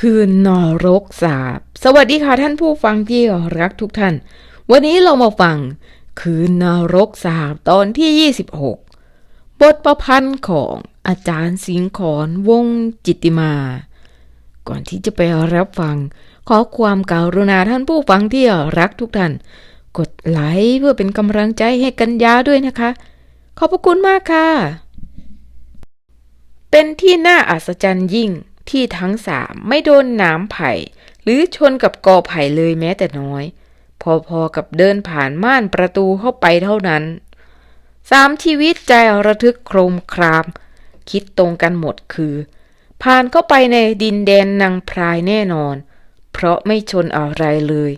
คืนนรกสาบ สวัสดีค่ะท่านผู้ฟังที่รักทุกท่าน วันนี้เรามาฟัง คืนนรกสาบตอนที่ 26 บทประพันธ์ของอาจารย์สิงห์ขอนวงจิตติมา ก่อนที่จะไปรับฟัง ขอความการุณาท่านผู้ฟังที่รักทุกท่าน กดไลค์เพื่อเป็นกำลังใจให้กันยาด้วยนะคะ ขอบพระคุณมากค่ะ เป็นที่น่าอัศจรรย์ยิ่ง ที่ทั้งสามไม่โดนหนามไผ่ หรือชนกับกอไผ่เลยแม้แต่น้อย พอๆกับเดินผ่านม่านประตูเข้าไปเท่านั้นสามชีวิตใจระทึกโครมคราม คิดตรงกันหมดคือ ผ่านเข้าไปในดินแดนนางพรายแน่นอน เพราะไม่ชนอะไรเลย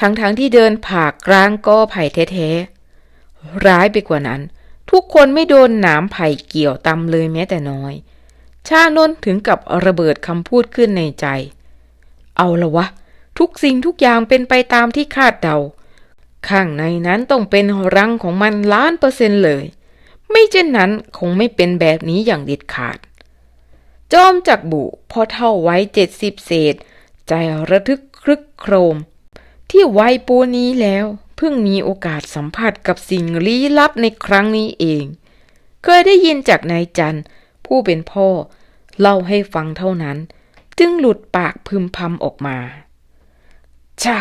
ทั้งๆทที่เดินผ่ากลางกอไผ่แท้ๆร้ายไปกว่านั้น ทุกคนไม่โดนหนามไผ่เกี่ยวตำเลยแม้แต่น้อย ชานนถึงกับระเบิดคำพูดขึ้นในใจ เอาละวะ ทุกสิ่งทุกอย่างเป็นไปตามที่คาดเดา ข้างในนั้นต้องเป็นรังของมันล้านเปอร์เซ็นต์เลย ไม่เช่นนั้นคงไม่เป็นแบบนี้อย่างเด็ดขาด จอมจักบุพอเท่าไว้เจ็ดสิบเศษ ใจระทึกครึกโครม ที่ไวปูนี้แล้วเพิ่งมีโอกาสสัมผัสกับสิ่งลี้ลับในครั้งนี้เอง เคยได้ยินจากนายจันผู้เป็นพ่อ เล่าให้ฟังเท่านั้น จึงหลุดปากพึมพำออกมาชะ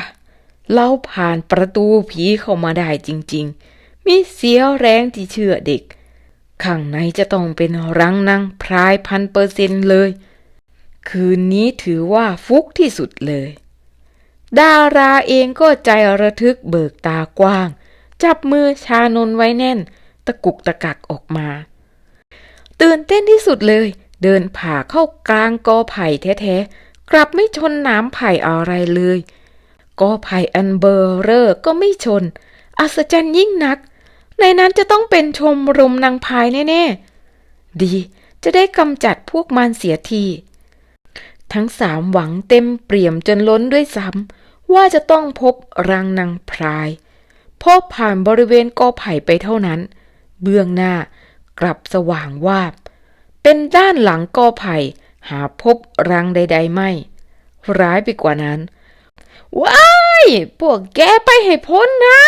เราผ่านประตูผีเข้ามาได้จริง ๆ มีเสียวแรงที่เชื่อเด็ก ข้างในจะต้องเป็นรังนางพรายพันเปอร์เซนต์เลย คืนนี้ถือว่าฟุกที่สุดเลย ดาราเองก็ใจระทึกเบิกตากว้าง จับมือชานนไว้แน่น ตะกุกตะกักออกมา ตื่นเต้นที่สุดเลย เดินผ่าเข้ากลางกอไผ่แท้ๆ กลับไม่ชนน้ำไผ่อะไรเลย กอไผ่อันเบอร์เรอร์ก็ไม่ชน อัศจรรย์ยิ่งนัก ในนั้นจะต้องเป็นชมรมนางพายแน่ๆ ดีจะได้กำจัดพวกมันเสียที ทั้งสามหวังเต็มเปี่ยมจนล้นด้วยซ้ำว่าจะต้องพบรังนางพรายพอผ่านบริเวณกอไผ่ไปเท่านั้น เบื้องหน้ากลับสว่างวาบ เป็นด้านหลังกอไผ่หาพบรังใด ๆ ไม่ ร้ายไปกว่านั้น ว้าย พวกแกไปให้พ้นนะ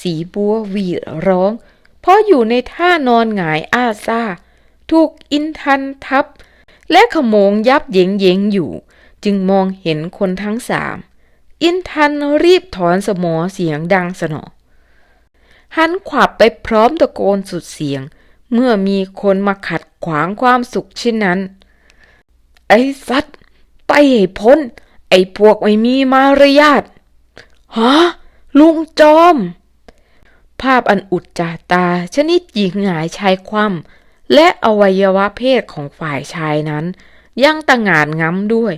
สีบัวหวีดร้อง เพราะอยู่ในท่านอนหงายอาซาถูกอินทันทับ และขโมงยับเยงเยงอยู่ จึงมองเห็นคนทั้งสาม อินทันรีบถอนสมอเสียงดังสนอหันขวับไปพร้อมตะโกนสุดเสียง เมื่อมีคนมาขัดขวางความสุขเช่นนั้น ไอ้สัตว์ไปให้พ้น ไอ้พวกไม่มีมารยาทฮะลุงจอม ภาพอันอุจจาตาชนิดหญิงหงายชายคว่ำและอวัยวะเพศของฝ่ายชายนั้น ยังตะหงานง้ำด้วย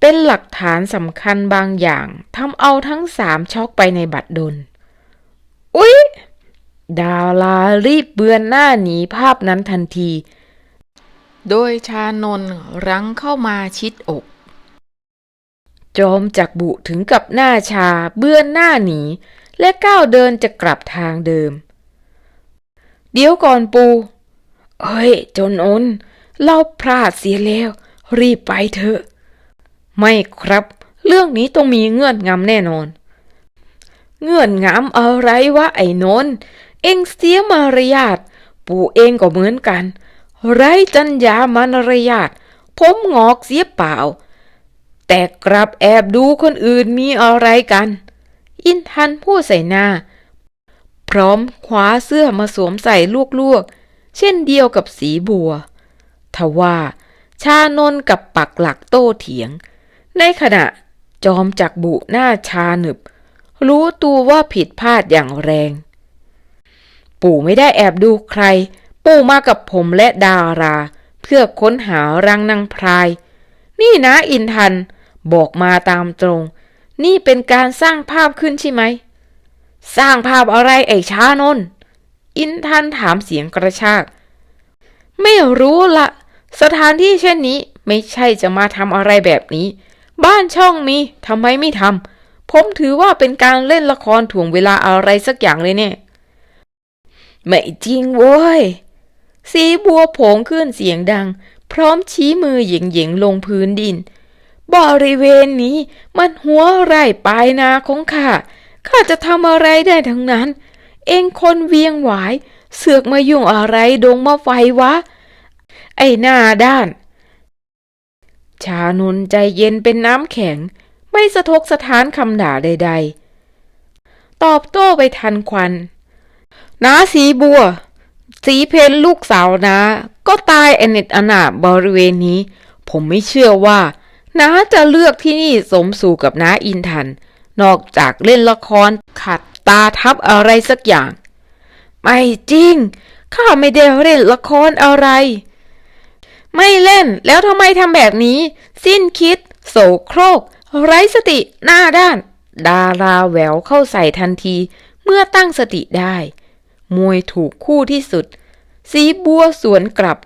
เป็นหลักฐานสำคัญบางอย่างทำเอาทั้งสามช็อกไปในบัดดลอุ๊ย ดารารีบเบือนหน้าหนีภาพนั้นทันที โดยชานนท์รั้งเข้ามาชิดอก จอมจักบุถึงกับหน้าชาเบือนหน้าหนี และก้าวเดินจะกลับทางเดิม เดี๋ยวก่อนปูเฮ้ยจนอนเราพลาดเสียแล้ว รีบไปเถอะ ไม่ครับ เรื่องนี้ต้องมีเงื่อนงำแน่นอน เงื่อนงำอะไรวะไอ้นนท์ เองเสียมารยาทปู่เองก็เหมือนกัน ไรจัญญามารยาทผมงอกเสียเปล่า แต่กลับแอบดูคนอื่นมีอะไรกัน อินทันพูดใส่หน้า พร้อมคว้าเสื้อมาสวมใส่ลวกๆ เช่นเดียวกับสีบัว ทว่าชานนกับปักหลักโต้เถียง ในขณะจอมจักบุหน้าชาหนึบ รู้ตัวว่าผิดพลาดอย่างแรง ปู่ไม่ได้แอบดูใคร ปู่มากับผมและดารา เพื่อค้นหารังนางพราย นี่นะอินทัน บอกมาตามตรง นี่เป็นการสร้างภาพขึ้นใช่ไหม สร้างภาพอะไรไอ้ช้านนท์อินทันถามเสียงกระชาก ไม่รู้ละ สถานที่เช่นนี้ไม่ใช่จะมาทำอะไรแบบนี้ บ้านช่องมีทำไมไม่ทำผมถือว่าเป็นการเล่นละครถ่วงเวลาอะไรสักอย่างเลยเนี่ย ไม่จริงโว้ย สีบัวโผงขึ้นเสียงดัง พร้อมชี้มือหยิงหยิงลงพื้นดิน บริเวณนี้มันหัวไร่ปลายนาของข้า ข้าจะทำอะไรได้ทั้งนั้น เองคนเวียงหวาย เสือกมายุ่งอะไรดงมาไฟวะ ไอหน้าด้าน ชานนใจเย็นเป็นน้ำแข็ง ไม่สะทกสะท้านคำด่าใด ๆ ตอบโต้ไปทันควัน น้าสีบัว สีเพนลูกสาวนาก็ตายอเนจอนาบริเวณนี้ ผมไม่เชื่อว่าน้าจะเลือกที่นี่สมสู่กับน้าอินทัน นอกจากเล่นละครขัดตาทับอะไรสักอย่าง ไม่จริง ข้าไม่ได้เล่นละครอะไร ไม่เล่นแล้วทำไมทำแบบนี้ สิ้นคิด โสโครก ไร้สติหน้าด้าน ดาราแหววเข้าใส่ทันทีเมื่อตั้งสติได้ มวยถูกคู่ที่สุด สีบัวสวนกลับ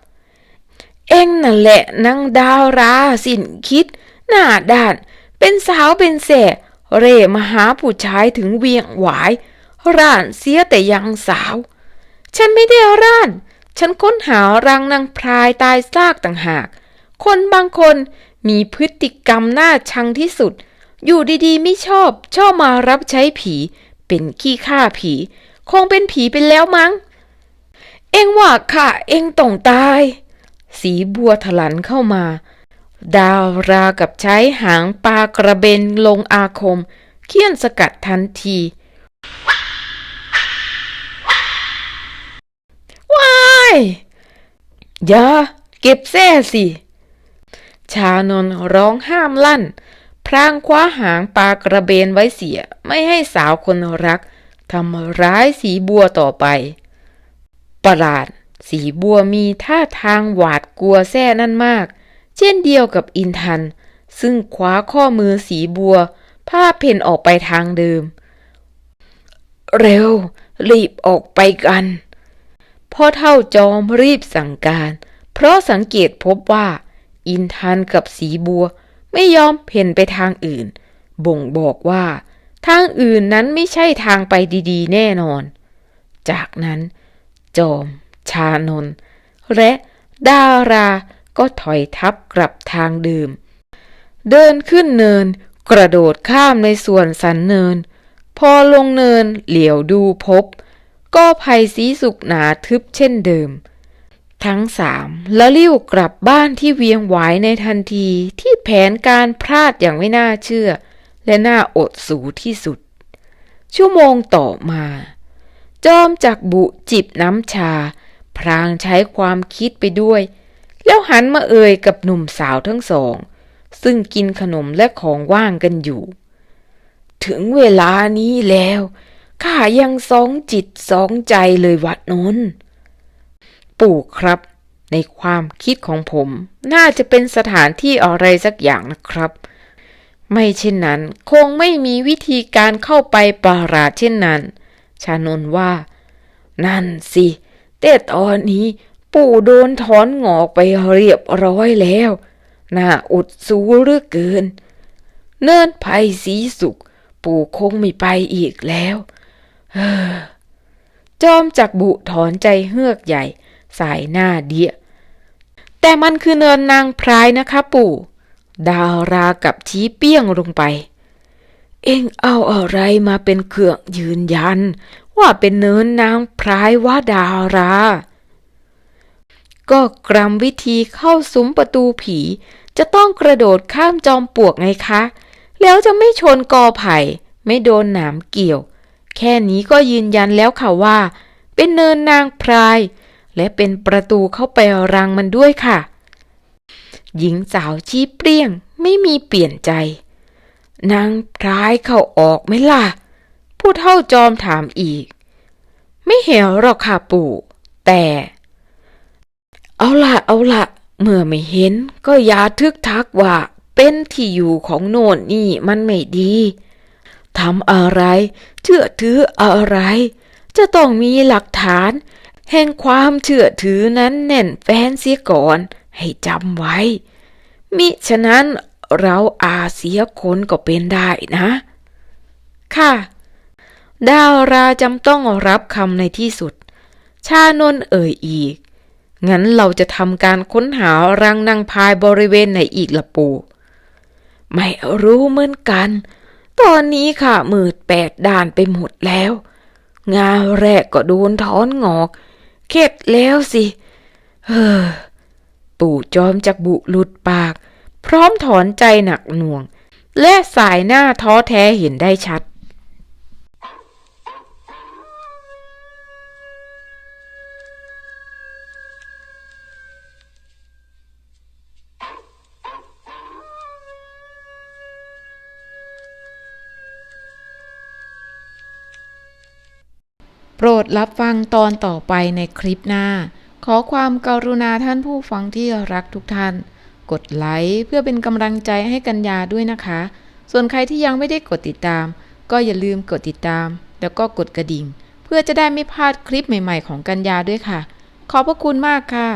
เอ็งนั่นแหละนางดาวราสินคิด หน้าด้าน เป็นสาวเป็นแสเร่มาหาผู้ชายถึงเวียงหวาย ร่านเสียแต่ยังสาว ฉันไม่ได้ร่าน ฉันค้นหารังนางพรายตายซากต่างหาก คนบางคนมีพฤติกรรมน่าชังที่สุด อยู่ดีๆ ไม่ชอบ ชอบมารับใช้ผี เป็นขี้ข้าผี คงเป็นผีเป็นแล้วมั้ง เอ็งว่าค่ะ เอ็งต้องตาย สีบัวถลันเข้ามา ดาวรากับใช้หางปลากระเบนลงอาคม เคี่ยนสกัดทันทีว้ายอย่าเก็บแส้สิ ชานนร้องห้ามลั่น พรางคว้าหางปลากระเบนไว้เสีย ไม่ให้สาวคนรัก ทำร้ายสีบัวต่อไป ประหลาด สีบัวมีท่าทางหวาดกลัวแส้นั่นมาก เช่นเดียวกับอินทัน ซึ่งคว้าข้อมือสีบัวผ้าเพ่นออกไปทางเดิม เร็ว รีบออกไปกันพ่อเท่าจอมรีบสั่งการ เพราะสังเกตพบว่า อินทันกับสีบัวไม่ยอมเพ่นไปทางอื่น บ่งบอกว่า ทางอื่นนั้นไม่ใช่ทางไปดีๆ แน่นอน จากนั้น จอม ชานน และดาราก็ถอยทับกลับทางเดิม เดินขึ้นเนิน กระโดดข้ามในส่วนสันเนิน พอลงเนินเหลียวดูพบ ก็ภัยสีสุกหนาทึบเช่นเดิม ทั้งสามละลิ้วกลับบ้านที่เวียงหวายในทันทีที่แผนการพลาดอย่างไม่น่าเชื่อ และน่าอดสูที่สุด ชั่วโมงต่อมา จอมจากบุจิบน้ำชา พรางใช้ความคิดไปด้วย แล้วหันมาเอ่ยกับหนุ่มสาวทั้งสอง ซึ่งกินขนมและของว่างกันอยู่ ถึงเวลานี้แล้วข้ายังสองจิตสองใจเลยวัดนนปู่ครับ ในความคิดของผม น่าจะเป็นสถานที่อะไรสักอย่างนะครับ ไม่เช่นนั้น คงไม่มีวิธีการเข้าไปปราราเช่นนั้น ชานนว่า นั่นสิแต่ตอนนี้ปู่โดนถอนงอกไปเรียบร้อยแล้ว น่าอดสูเหลือเกิน เนินไผ่สีสุข ปู่คงไม่ไปอีกแล้วเฮ้อจอมจากบุถอนใจเฮือกใหญ่ สายหน้าเดียแต่มันคือเนินนางพรายนะคะปู่ ดารากับชี้เปี้ยงลงไป เองเอาอะไรมาเป็นเครื่องยืนยัน ว่าเป็นเนินนางพรายว่าดารา ก็กรำวิธีเข้าซุ้มประตูผี จะต้องกระโดดข้ามจอมปลวกไงคะ แล้วจะไม่ชนกอไผ่ ไม่โดนหนามเกี่ยว แค่นี้ก็ยืนยันแล้วค่ะว่า เป็นเนินนางพราย และเป็นประตูเข้าไปรังมันด้วยค่ะ หญิงสาวชี้เปรี้ยงไม่มีเปลี่ยนใจ นางพรายเข้าออกไหมล่ะ ผู้เท่าจอมถามอีก ไม่เห็นหรอกค่ะปู่ แต่ เอาละเอาละเมื่อไม่เห็นก็อย่าทึกทักว่าเป็นที่อยู่ของโน่นนี่มันไม่ดีทำอะไร เชื่อถืออะไร จะต้องมีหลักฐาน แห่งความเชื่อถือนั้นแน่นแฟนเสียก่อนให้จำไว้ มิฉะนั้นเราอาจเสียคนก็เป็นได้นะ ค่ะ ดาวราจำต้องรับคำในที่สุด ชานนเอ่ยอีก งั้นเราจะทำการค้นหารังนางพายบริเวณไหนอีกละปู่ไม่รู้เหมือนกัน ตอนนี้ค่ะมืดแปดด้านไปหมดแล้ว งาแรกก็โดนถอนงอก เข็ดแล้วสิเออปู่จอมจักบุหลุดปาก พร้อมถอนใจหนักหน่วง และสายหน้าท้อแท้เห็นได้ชัด โปรดรับฟังตอนต่อไปในคลิปหน้า ขอความกรุณาท่านผู้ฟังที่รักทุกท่าน กดไลค์เพื่อเป็นกำลังใจให้กัญญาด้วยนะคะ ส่วนใครที่ยังไม่ได้กดติดตาม ก็อย่าลืมกดติดตาม แล้วก็กดกระดิ่ง เพื่อจะได้ไม่พลาดคลิปใหม่ ๆ ของกัญญาด้วยค่ะ ขอบพระคุณมากค่ะ